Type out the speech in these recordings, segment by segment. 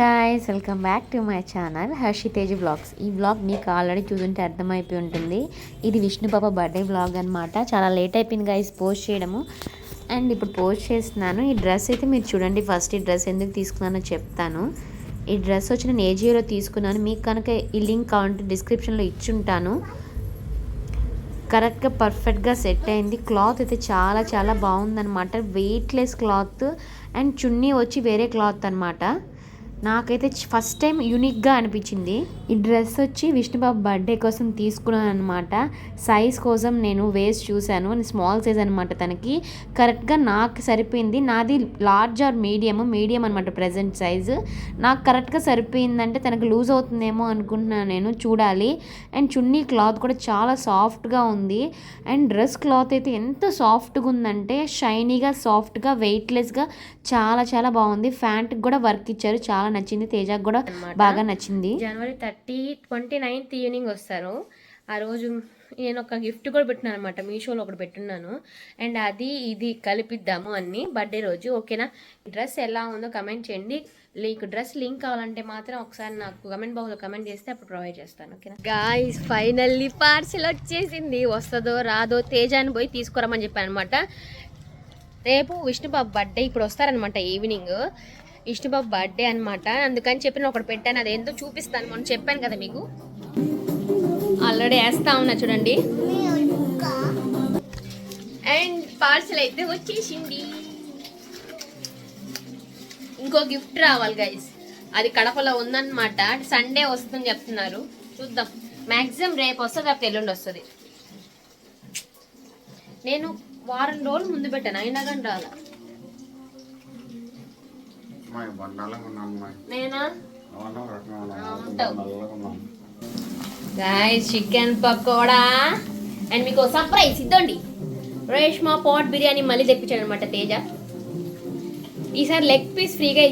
Hi welcome back to my channel Harshi Tej blogs ఈ blog మీకు already చూస్తుంటే అర్థమైపోయి ఉంటుంది. ఇది విష్ణుపాప బర్త్డే బ్లాగ్ అనమాట చాలా లేట్ అయిపోయింది గాయస్ పోస్ట్ చేయడము. అండ్ ఇప్పుడు పోస్ట్ చేస్తున్నాను. ఈ డ్రెస్ అయితే మీరు చూడండి ఫస్ట్ ఈ డ్రెస్ ఎందుకు తీసుకున్నానో చెప్తాను. ఈ డ్రెస్ వచ్చి నేను ఏజియోలో తీసుకున్నాను మీకు కనుక ఈ లింక్ కావాలంటే డిస్క్రిప్షన్లో ఇచ్చుంటాను. కరెక్ట్గా పర్ఫెక్ట్గా సెట్ అయింది. క్లాత్ అయితే చాలా చాలా బాగుందన్నమాట. వెయిట్లెస్ క్లాత్ అండ్ చున్నీ వచ్చి వేరే క్లాత్ అనమాట నాకైతే ఫస్ట్ టైం యూనిక్గా అనిపించింది. ఈ డ్రెస్ వచ్చి విష్ణుబాబు బర్త్డే కోసం తీసుకున్నాను అనమాట సైజ్ కోసం నేను వేస్ట్ చూశాను. స్మాల్ సైజ్ అనమాట తనకి. కరెక్ట్గా నాకు సరిపోయింది. నాది లార్జ్ ఆర్ మీడియం మీడియం అనమాట ప్రజెంట్ సైజు నాకు కరెక్ట్గా సరిపోయిందంటే తనకు లూజ్ అవుతుందేమో అనుకుంటున్నాను నేను. చూడాలి. అండ్ చున్నీ క్లాత్ కూడా చాలా సాఫ్ట్గా ఉంది. అండ్ డ్రెస్ క్లాత్ అయితే ఎంత సాఫ్ట్గా ఉందంటే షైనీగా సాఫ్ట్గా వెయిట్లెస్గా చాలా చాలా బాగుంది. ఫ్యాంట్కి కూడా వర్క్ ఇచ్చారు. చాలా నచ్చింది. తేజకు కూడా బాగా నచ్చింది. January thirty twenty ninth evening వస్తారు. ఆ రోజు నేను ఒక గిఫ్ట్ కూడా పెట్టినాను అనమాట మీషోలో ఒకటి పెట్టున్నాను. అండ్ అది ఇది కలిపిద్దాము అన్ని. బర్త్డే రోజు ఓకేనా? డ్రెస్ ఎలా ఉందో కమెంట్ చేయండి. మీకు డ్రెస్ లింక్ కావాలంటే మాత్రం ఒకసారి నాకు కమెంట్ బాక్స్లో కమెంట్ చేస్తే అప్పుడు ప్రొవైడ్ చేస్తాను ఓకేనా? గాయస్ ఫైనల్లీ పార్సిల్ వచ్చేసింది. వస్తుందో రాదో తేజాన్ని పోయి తీసుకురమ్మని చెప్పాను అనమాట రేపు విష్ణుబాబు బర్త్డే ఇప్పుడు వస్తారనమాట ఈవినింగ్ విష్ణుబాబు బర్త్డే అనమాట అందుకని చెప్పి నేను ఒకటి పెట్టాను. అది అదేంటో చూపిస్తాను. మొన్న చెప్పాను కదా మీకు. ఆల్రెడీ వేస్తా ఉన్నా చూడండి. అండ్ పార్సల్ అయితే వచ్చేసింది. ఇంకో గిఫ్ట్ రావాలి గైస్ అది కడపలో ఉందన్నమాట. సండే వస్తుందని చెప్తున్నారు. చూద్దాం. మ్యాక్సిమం రేపు వస్తుంది రేపు ఎల్లుండి వస్తుంది. నేను వారం రోజులు ముందు పెట్టాను. అయినా కానీ రాలా. చికెన్ పకోడా అండ్ మీకు సర్ప్రైజ్ ఇద్దండి. రేష్మా పాట్ బిర్యానీ మళ్ళీ తెప్పించాడు అనమాట తేజ. ఈసారి లెగ్ పీస్ ఫ్రీగా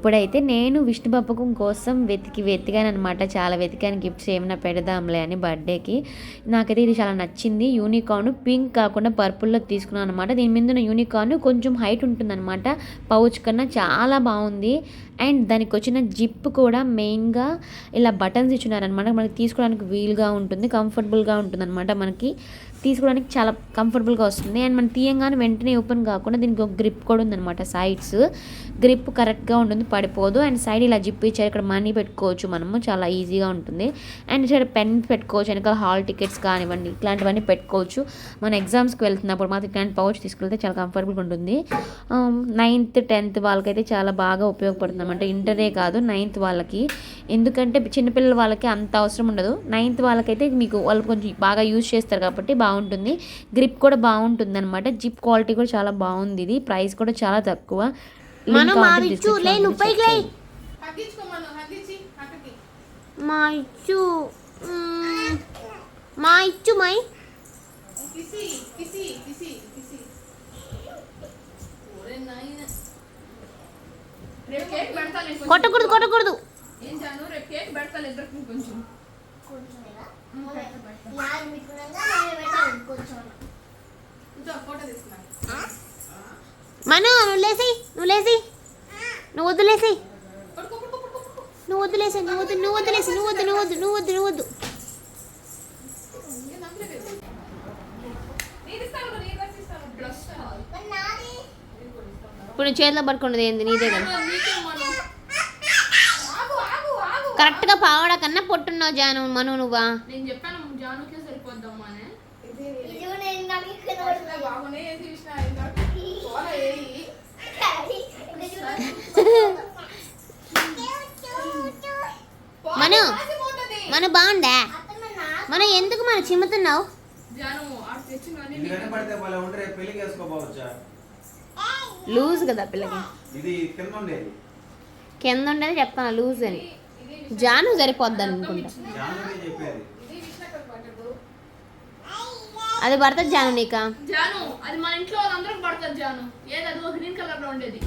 ఇప్పుడైతే నేను విష్ణు పప్పకం కోసం వెతికి వెతికాను అనమాట చాలా వెతికాను గిఫ్ట్స్ ఏమైనా పెడదాంలే అని బర్త్డేకి. నాకైతే ఇది చాలా నచ్చింది. యూనికార్న్ పింక్ కాకుండా పర్పుల్లో తీసుకున్నాను అనమాట దీని మీద ఉన్న యూనికార్న్ కొంచెం హైట్ ఉంటుందన్నమాట. పౌచ్ కన్నా చాలా బాగుంది. అండ్ దానికి వచ్చిన జిప్ కూడా మెయిన్గా ఇలా బటన్స్ ఇచ్చున్నారనమాట మనకి తీసుకోవడానికి వీలుగా ఉంటుంది కంఫర్టబుల్గా ఉంటుంది అనమాట మనకి. తీసుకోవడానికి చాలా కంఫర్టబుల్గా వస్తుంది. అండ్ మనం తీయంగానే వెంటనే ఓపెన్ కాకుండా దీనికి ఒక గ్రిప్ కూడా ఉందన్నమాట సైడ్స్. గ్రిప్ కరెక్ట్గా ఉంటుంది. పడిపోదు. అండ్ సైడ్ ఇలా జిప్ ఇచ్చారు. ఇక్కడ మనీ పెట్టుకోవచ్చు మనము. చాలా ఈజీగా ఉంటుంది. అండ్ ఇక్కడ పెన్ పెట్టుకోవచ్చు. వెనకాల హాల్ టికెట్స్ కానివ్వండి ఇట్లాంటివన్నీ పెట్టుకోవచ్చు. మన ఎగ్జామ్స్కి వెళ్తున్నప్పుడు మాత్రం ఇట్లాంటి పౌచ్ తీసుకెళ్తే చాలా కంఫర్టబుల్గా ఉంటుంది. నైన్త్ టెన్త్ వాళ్ళకైతే చాలా బాగా ఉపయోగపడుతుంది అనమాట ఇంటరే కాదు నైన్త్ వాళ్ళకి. ఎందుకంటే చిన్నపిల్లల వాళ్ళకి అంత అవసరం ఉండదు. నైన్త్ వాళ్ళకైతే మీకు వాళ్ళు కొంచెం బాగా యూజ్ చేస్తారు కాబట్టి బాగుంటుంది. గ్రిప్ కూడా బాగుంటుంది అనమాట జిప్ క్వాలిటీ కూడా చాలా బాగుంది. ఇది ప్రైస్ కూడా చాలా తక్కువ. మనం మా ఇచ్చు లే నువ్వు పైకి లే మా. ఇచ్చు. మా ఇచ్చు మై కొట్టకూడదు కొట్టకూడదు. మను నువ్వు లేసి నువ్వు లేసి నువ్వు వద్దులేసి నువ్వు వద్దులేసి నువ్వు వద్దు నువ్వు వద్దులేసి నువ్వు వద్దు నువ్వు వద్దు నువ్వు వద్దు నువ్వు వద్దు ఇప్పుడు చేతిలో పడుకున్నది ఏంది నీదే కదా కరెక్ట్గా పావడా కన్నా పొట్టున్నావు జాను మను నువ్వా నేను చెప్పాను జానుకే సరిపోద్దమ్మా మను. మన బాగుందా? మన ఎందుకు మన చిమ్ముతున్నావు? లూజ్ కదా పిల్లకి. ఇది కింద ఉండేది. చెప్తాను లూజ్ అని. జాను సరిపోద్ది అనుకుంటా. అది పడుతుంది జాను నీక? జాను అది మన ఇంట్లో పడుతుంది జాను. ఏది గ్రీన్ కలర్లో ఉండేది.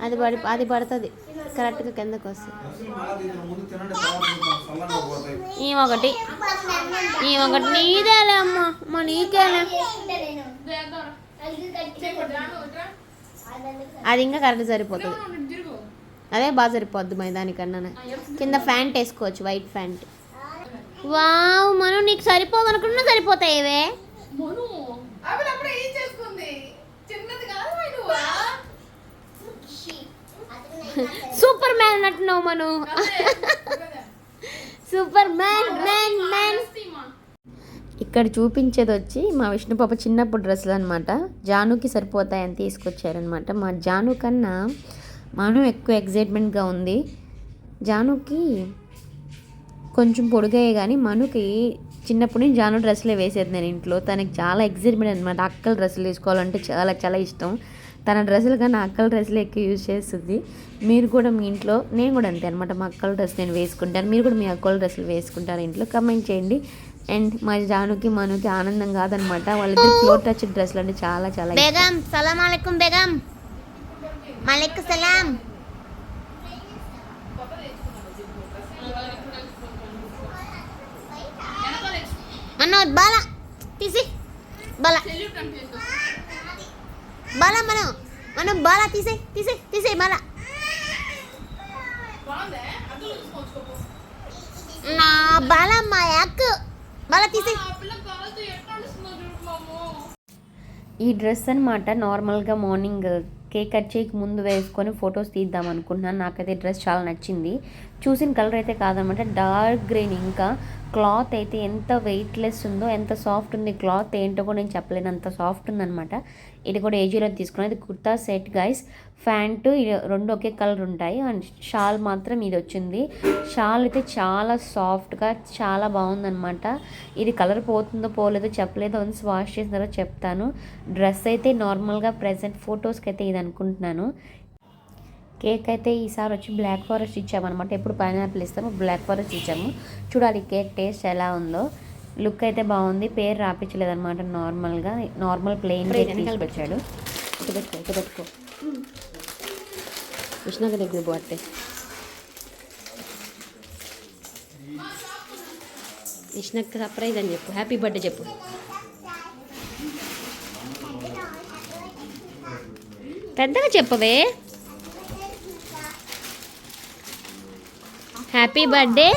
అది పడి అది పడుతుంది. కరెక్ట్గా కిందకు వస్తుంది. ఈ ఒకటి? ఈ ఒకటి? నీదేలే అమ్మ. మా నీకేలే. అది ఇంకా కరెక్ట్ సరిపోతుంది. అదే బాగా సరిపోద్ది మరి దానికన్నా ఆ, ఎప్పుడు కింద ఫ్యాంట్ వేసుకోవచ్చు వైట్ ఫ్యాంట్. వావ్ మనం నీకు సరిపోదు అనుకున్నా సరిపోతాయి ఇవే ఏం చేసుకుంది చిన్నది కాదు నువ్వా? సూపర్ మ్యాన్ అంటున్నావు Manu. Super man man man. ఇక్కడ చూపించేది వచ్చి మా విష్ణుపాప చిన్నప్పుడు డ్రెస్సులు అనమాట జానుకి సరిపోతాయని తీసుకొచ్చారనమాట మా జాను కన్నా మాను ఎక్కువ ఎగ్జైట్మెంట్గా ఉంది. జానుకి కొంచెం పొడుగాయే కానీ మనకి చిన్నప్పటి నుంచి జాను డ్రెస్సులే వేసేది నేను ఇంట్లో. తనకి చాలా ఎగ్జైట్మెంట్ అనమాట అక్కల డ్రెస్సులు వేసుకోవాలంటే చాలా చాలా ఇష్టం. తన డ్రెస్సులు కానీ అక్కల డ్రెస్సులు ఎక్కువ యూజ్ చేస్తుంది. మీరు కూడా మీ ఇంట్లో నేను కూడా అంతే అనమాట మా అక్కల డ్రెస్ నేను వేసుకుంటాను. మీరు కూడా మీ అక్కల డ్రెస్సులు వేసుకుంటారు ఇంట్లో? కమెంట్ చేయండి. అండ్ మా జానుకి మనకి ఆనందం కాదనమాట వాళ్ళిద్దరు ఫ్లోర్ టచ్ డ్రెస్సులు అంటే చాలా చాలా బేగం సలాం అలైకుం బేగం. మలైకు సలాం వెనకాల ఎక్స్- బాల తీసి. బాల. బాల మనం మనం బాల తీసే తీసే తీసే బాల. నా బాల మా యాక్ బాల తీసే. ఈ డ్రెస్ అనమాట నార్మల్గా మార్నింగ్ కేక్ కట్ చేయక ముందు వేసుకొని ఫొటోస్ తీద్దాం అనుకున్నాను నాకైతే డ్రెస్ చాలా నచ్చింది. చూసిన కలర్ అయితే కాదనమాట డార్క్ గ్రీన్ ఇంకా క్లాత్ అయితే ఎంత వెయిట్లెస్ ఉందో ఎంత సాఫ్ట్ ఉంది క్లాత్ ఏంటో కూడా నేను చెప్పలేను. అంత సాఫ్ట్ ఉందనమాట ఇది కూడా ఏజీలో తీసుకున్నాను? ఇది కుర్తా సెట్ గైస్ ప్యాంటు రెండు ఒకే కలర్ ఉంటాయి. అండ్ షాల్ మాత్రం ఇది వచ్చింది. షాల్ అయితే చాలా సాఫ్ట్గా చాలా బాగుందనమాట ఇది కలర్ పోతుందో పోలేదో చెప్పలేదో. వన్స్ వాష్ చేసిన తర్వాత చెప్తాను. డ్రెస్ అయితే నార్మల్గా ప్రజెంట్ ఫొటోస్కి అయితే ఇది అనుకుంటున్నాను. కేక్ అయితే ఈసారి వచ్చి బ్లాక్ ఫారెస్ట్ ఇచ్చామన్నమాట. ఎప్పుడు పైనాపిల్ ఇస్తాము బ్లాక్ ఫారెస్ట్ ఇచ్చాము. చూడాలి కేక్ టేస్ట్ ఎలా ఉందో. లుక్ అయితే బాగుంది. పేరు రాపించలేదు అనమాట నార్మల్గా నార్మల్ ప్లెయిన్ కేక్ తీసుకొచ్చాడు. పెట్టుకో కృష్ణక దగ్గర పోతే కృష్ణకి సర్ప్రైజ్ అని చెప్పు. హ్యాపీ బర్త్డే చెప్పు. పెద్దగా చెప్పవే. హ్యాపీ బర్త్డే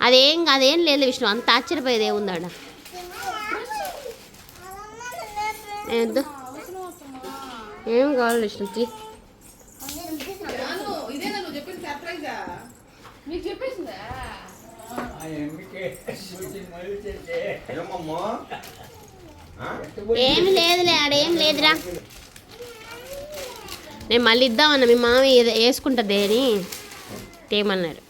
అది అదేం లేదు విష్ణు అంత ఆశ్చర్యపోయేది ఏముందాడ ఏదో? ఏం కావాలి విష్ణు తీ. జాను ఇదేనా నువ్వు చెప్పింది సర్ప్రైజా నీకు చెప్పేసిందా ఏమమ్మా? ఆ? ఏమి లేదులే ఆడేం లేదురా. నేను మళ్ళీ ఇద్దామన్నా మీ మామ ఏదో వేసుకుంటుంది అని తేమన్నారు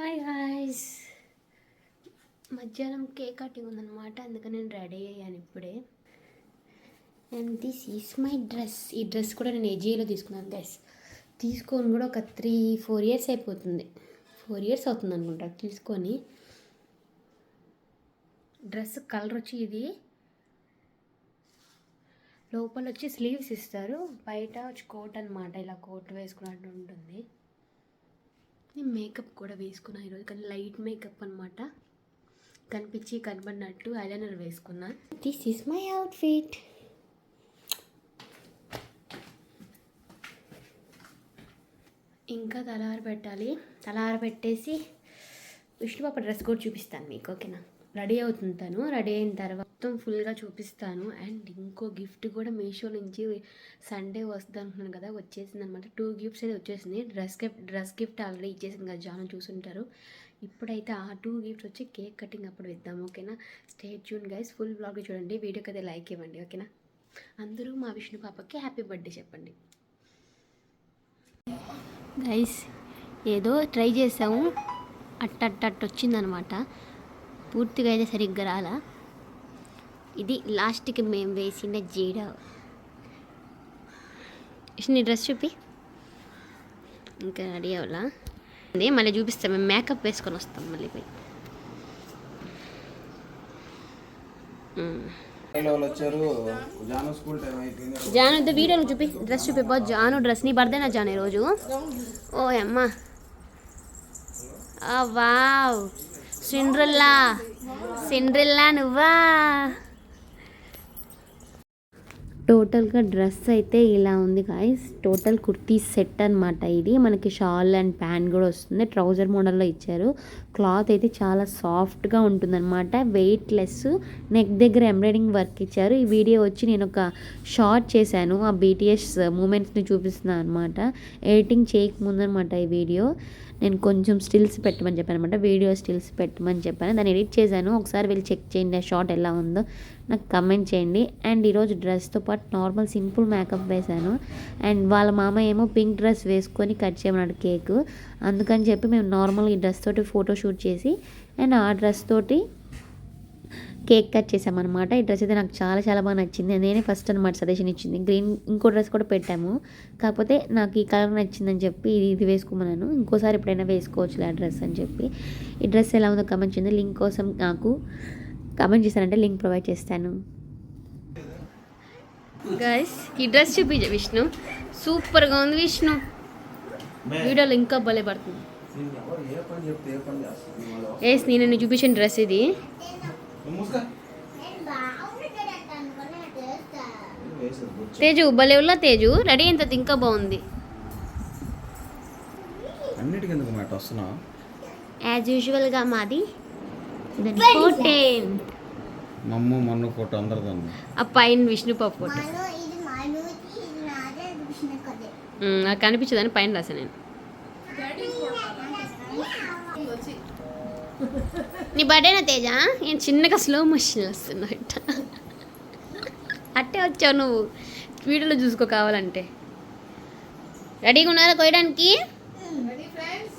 హాయ్ హాయ్స్ మధ్యాహ్నం కేక్ కటింగ్ ఉందన్నమాట అందుకని నేను రెడీ అయ్యాను ఇప్పుడే. And this is my dress ఈ డ్రెస్ కూడా నేను ఏజీలో తీసుకున్నాను గైస్ తీసుకొని కూడా ఒక త్రీ ఫోర్ ఇయర్స్ అయిపోతుంది. ఫోర్ ఇయర్స్ అవుతుంది అనుకుంటా తీసుకొని. డ్రెస్ కలర్ వచ్చి ఇది. లోపల వచ్చి స్లీవ్స్ ఇస్తారు. బయట వచ్చి కోట్ అనమాట ఇలా కోట్ వేసుకున్నట్టు ఉంటుంది. నేను మేకప్ కూడా వేసుకున్నా ఈరోజు. కానీ లైట్ మేకప్ అనమాట కనిపించి కనబడినట్టు ఐలైనర్ వేసుకున్నా. దిస్ ఈస్ మై అవుట్ఫిట్ ఇంకా తలార పెట్టాలి. తలార పెట్టేసి విష్ణుపాప డ్రెస్ కూడా చూపిస్తాను మీకు ఓకేనా? రెడీ అవుతుంది తను. రెడీ అయిన తర్వాత మొత్తం ఫుల్గా చూపిస్తాను. అండ్ ఇంకో గిఫ్ట్ కూడా మీషో నుంచి సండే వస్తుంది అనుకున్నాను కదా వచ్చేసింది అనమాట టూ గిఫ్ట్స్ అయితే వచ్చేసింది. Dress gift dress gift already ఇచ్చేసింది కదా జాను చూసుంటారు. ఇప్పుడైతే ఆ టూ గిఫ్ట్స్ వచ్చి కేక్ కటింగ్ అప్పుడు ఇద్దాం ఓకేనా? Stay tuned guys. Full blog చూడండి. వీడియోకి అయితే లైక్ ఇవ్వండి ఓకేనా? అందరూ మా విష్ణు పాపకి హ్యాపీ బర్త్డే చెప్పండి. గైస్ ఏదో ట్రై చేసాము. అట్టట్టట్టు వచ్చిందనమాట పూర్తిగా అయితే సరిగ్గా రాలా. ఇది లాస్ట్కి మేము వేసిన జీడ. నీ డ్రెస్ చూపి. ఇంకా రెడీ అవ్వాలా? అదే మళ్ళీ చూపిస్తాం మేము మేకప్ వేసుకొని వస్తాం మళ్ళీ పోయి. జాను ఇంత వీడియోలు చూపి డ్రెస్ చూపి బా జాను డ్రెస్ నీ బర్త్డే నా జాను ఈరోజు? ఓ అమ్మ. వావ్. సిండ్రిల్లా సిండ్రిల్లా నువ్వా టోటల్గా డ్రెస్ అయితే ఇలా ఉంది గాయస్ టోటల్ కుర్తీ సెట్ అన్నమాట ఇది. మనకి షాల్ అండ్ ప్యాంట్ కూడా వస్తుంది. ట్రౌజర్ మోడల్లో ఇచ్చారు. క్లాత్ అయితే చాలా సాఫ్ట్గా ఉంటుందన్నమాట. వెయిట్ లెస్ నెక్ దగ్గర ఎంబ్రాయిడింగ్ వర్క్ ఇచ్చారు. ఈ వీడియో వచ్చి నేను ఒక షార్ట్ చేశాను. ఆ బీటీఎస్ మూమెంట్స్ని చూపిస్తున్నాను అనమాట ఎడిటింగ్ చేయకముందు అనమాట ఈ వీడియో. నేను కొంచెం స్టిల్స్ పెట్టమని చెప్పాను అనమాట వీడియో స్టిల్స్ పెట్టమని చెప్పాను. దాన్ని ఎడిట్ చేశాను. ఒకసారి వెళ్ళి చెక్ చేయండి ఆ షార్ట్ ఎలా ఉందో. నాకు కమెంట్ చేయండి. అండ్ ఈరోజు డ్రెస్తో పాటు నార్మల్ సింపుల్ మేకప్ వేశాను. అండ్ వాళ్ళ మామ ఏమో పింక్ డ్రెస్ వేసుకొని కట్ చేయమన్నాడు కేక్ అందుకని చెప్పి మేము నార్మల్ ఈ డ్రెస్ తోటి ఫోటో షూట్ చేసి అండ్ ఆ డ్రెస్ తోటి కేక్ కట్ చేసామన్నమాట ఈ డ్రెస్ అయితే నాకు చాలా చాలా బాగా నచ్చింది. నేనే ఫస్ట్ అనమాట సజెషన్ ఇచ్చింది. గ్రీన్ ఇంకో డ్రెస్ కూడా పెట్టాము. కాకపోతే నాకు ఈ కలర్ నచ్చిందని చెప్పి ఇది ఇది వేసుకోమన్నాను. ఇంకోసారి ఎప్పుడైనా వేసుకోవచ్చు ఆ డ్రెస్ అని చెప్పి. ఈ డ్రెస్ ఎలా ఉందో కమెంట్ చేయండి. లింక్ కోసం నాకు కమెంట్ చేశారంటే లింక్ ప్రొవైడ్ చేస్తాను. గైస్ ఈ డ్రెస్ చూపించ విష్ణు. సూపర్గా ఉంది విష్ణు. వీడియోలో ఇంకా భలే పడుతుంది. నేను వాళ్ళు ఏస్ నేను చూపించిన డ్రెస్ ఇది. నేను. తేజు భలే ఉల్లా తేజు. రెడీ అయిన తర్వాత ఇంకా బాగుంది. అన్నిటికీ ఎందుకు మాట వస్తున్నావు? యాజ్ యూజువల్గా మాది. మమ్మ మన్ను ఫోటో ఆ పైన విష్ణు పాప ఫోటో. నాకు కనిపించదని పైన రాసా నేను. వచ్చి నీ బర్త్డేనా తేజ? నేను చిన్నగా స్లో మోషన్ వస్తున్నా ఇట్ట అట్టే వచ్చావు నువ్వు. వీడియోలో చూసుకో కావాలంటే. రెడీగా ఉన్నారా కోయడానికి రెడీ ఫ్రెండ్స్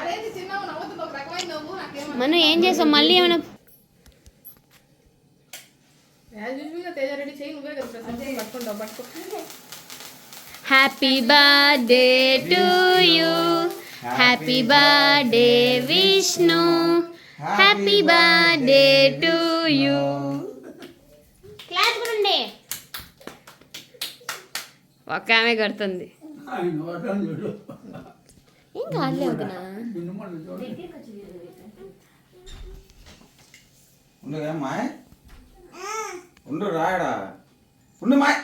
అదేంటి చిన్నగా నవ్వుతుంది ఒక రకమైన నవ్వు నాకేమో మనం ఏం చేసాం మళ్ళీ ఏమైనా happy birthday to you happy birthday Vishnu happy birthday to you class కూడా ఒక ఆమె కడుతుంది. ఏం కాదులే వదినా. ఉండు మాయ్ ఉండు రాయడా ఉండు మాయ్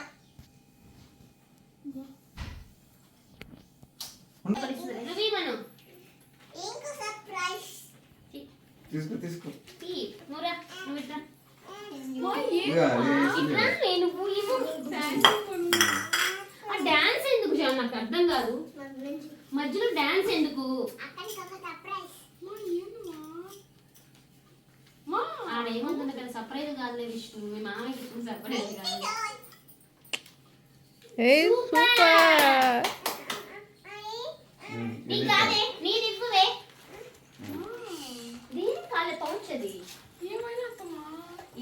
అత్తమ్మా?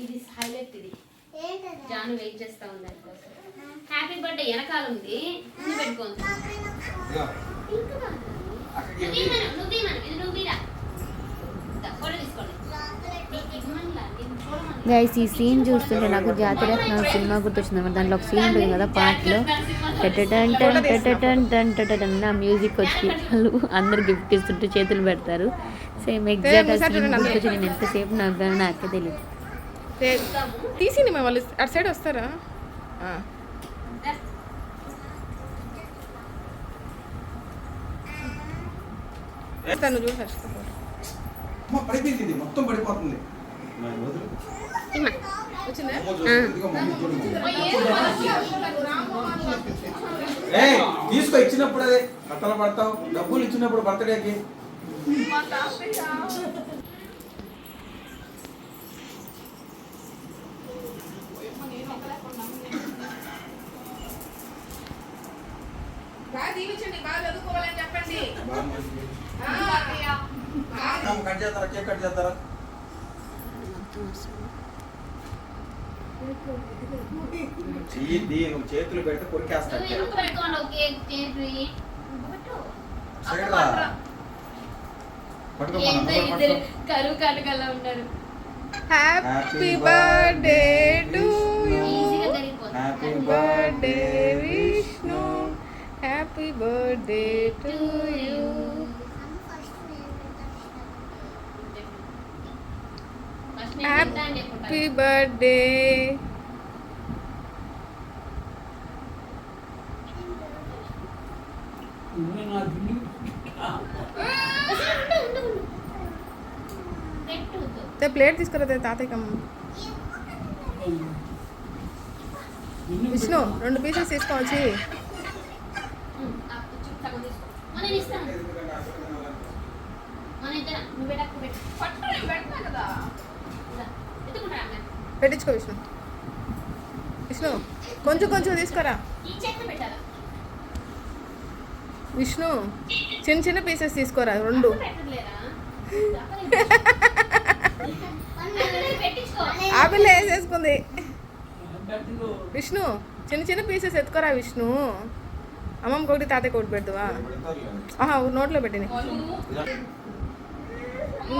ఇది హైలైట్ ఇది. ఏంటది? జాను వెయిట్ చేస్తా ఉంది దానికోసం హ్యాపీ బర్త్డే వెనకాల ఉంది. పెట్టుకోండి నువ్వేమను నువ్వేమను గైస్ ఈ సీన్ చూస్తుంటే నాకు జాతర సినిమా గుర్తొచ్చింది. అనమాట దాంట్లో ఒక సీన్ ఉంటుంది కదా పాటలో. టటటన్ టన్ టటటన్ టన్ టటటన్ ఆ మ్యూజిక్ వచ్చి వాళ్ళు అందరు గిఫ్ట్ ఇస్తుంటే చేతులు పెడతారు. సేమ్ ఎగ్జాక్ట్ ఆ సీన్ గుర్తొచ్చి నేను ఎంతసేపు నవ్వాను నాకే తెలియదు తీసింది మేము వాళ్ళు. అటు సైడ్ వస్తారా? ఆ. తను చూసి మొత్తం పడిపోతుంది. తీసుకో ఇచ్చినప్పుడు అదే. కట్టలు పడతావు. డబ్బులు ఇచ్చినప్పుడు బర్త్డేకి. బాగా దీవించండి బాగా చదువుకోవాలని చెప్పండి. కట్ చేస్తారా? కేక్ కట్ చేస్తారా? చెయ్యి నువ్వు చేతులు పెడితే కొరికేస్తా. కరువు ఉంటారు happy birthday to happy birthday Vishnu happy birthday to you first నేను తింటా అని చెప్పుకుంటాను హ్యాపీ బర్త్డే పెట్టు ప్లేట్ తీసుకురా తాతయ్యకమ్మ విష్ణు రెండు పీసెస్ తీసుకోవచ్చి సగం తీసుకో. మనం ఇస్తాం మన ఇద్దరం. నువ్వు పెట్టకు పెట్టు. పట్టు నేను పెడతా కదా. ఎత్తుకుంటా పెట్టించుకో విష్ణు. విష్ణు కొంచెం కొంచెం తీసుకురా. విష్ణు చిన్న చిన్న పీసెస్ తీసుకోరా రెండు. ఆపిల్ వేసేసుకుంది. విష్ణు చిన్న చిన్న పీసెస్ ఎత్తుకోరా విష్ణు. అమ్మమ్మ ఒకటి తాతయ్య ఒకటి పెడతావా? ఆహా నోట్లో పెట్టిన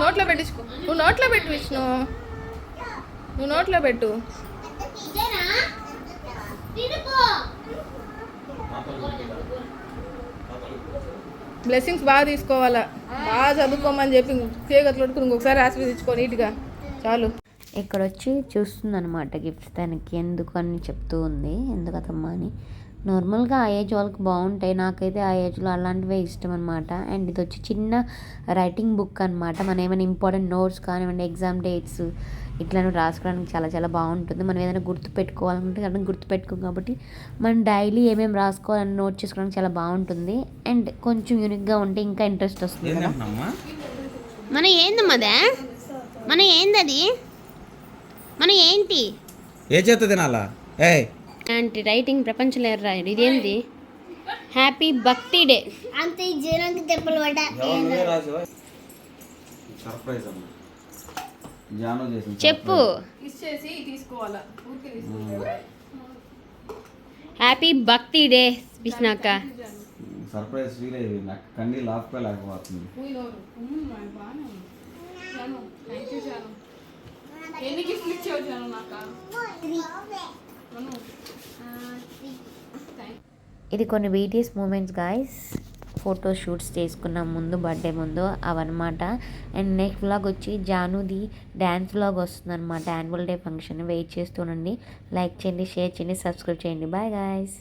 నోట్లో పెట్టించుకో. నువ్వు నోట్లో పెట్టు విష్ణు. నువ్వు నోట్లో పెట్టు. బ్లెస్సింగ్స్ బాగా తీసుకోవాలా? బాగా చదువుకోమని చెప్పి తీగట్లు పట్టుకుని ఇంకొకసారి ఆశీర్వదించుకో నీట్గా. చాలు. ఇక్కడ వచ్చి చూస్తుంది అనమాట గిఫ్ట్స్ తనకి ఎందుకు అని చెప్తూ ఉంది ఎందుకు అతమ్మా అని. నార్మల్గా ఆ ఏజ్ వాళ్ళకి బాగుంటాయి. నాకైతే ఆ ఏజ్లో అలాంటివే ఇష్టం అనమాట అండ్ ఇది వచ్చి చిన్న రైటింగ్ బుక్ అనమాట మనం ఏమైనా ఇంపార్టెంట్ నోట్స్ కానివ్వండి ఎగ్జామ్ డేట్స్ ఇట్లా రాసుకోవడానికి చాలా చాలా బాగుంటుంది. మనం ఏదైనా గుర్తు పెట్టుకోవాలంటే అలా గుర్తు పెట్టుకోం కాబట్టి మనం డైలీ ఏమేమి రాసుకోవాలని నోట్ చేసుకోవడానికి చాలా బాగుంటుంది. అండ్ కొంచెం యూనిక్గా ఉంటే ఇంకా ఇంట్రెస్ట్ వస్తుంది కదా. మన ఏందమ్మదే మన ఏందది? మన ఏంటి? ఏ చేత తినాలా? ఏ అంటే రైటింగ్ ప్రపంచంలో ఎవరు రాయరు. ఇదేంది? హ్యాపీ భక్తి డే అంత ఈ జనానికి దెబ్బలు సర్ప్రైజ్ చెప్పు. హ్యాపీ భక్తి డే విష్ణాక సర్ప్రైజ్ ఫీల్ అయ్యి నాకు కండి జాను ఎన్ని గిఫ్ట్లు ఇచ్చావు జాను నాకు? ఇది కొన్ని BTS moments guys photo shoots చేసుకున్నాం ముందు బర్త్డే ముందు అవన్నమాట. అండ్ నెక్స్ట్ వ్లాగ్ వచ్చి జానుది డ్యాన్స్ వ్లాగ్ వస్తుంది అనమాట యాన్యువల్ డే ఫంక్షన్ వెయిట్ చేస్తుండండి లైక్ చేయండి షేర్ చేయండి సబ్స్క్రైబ్ చేయండి. Bye guys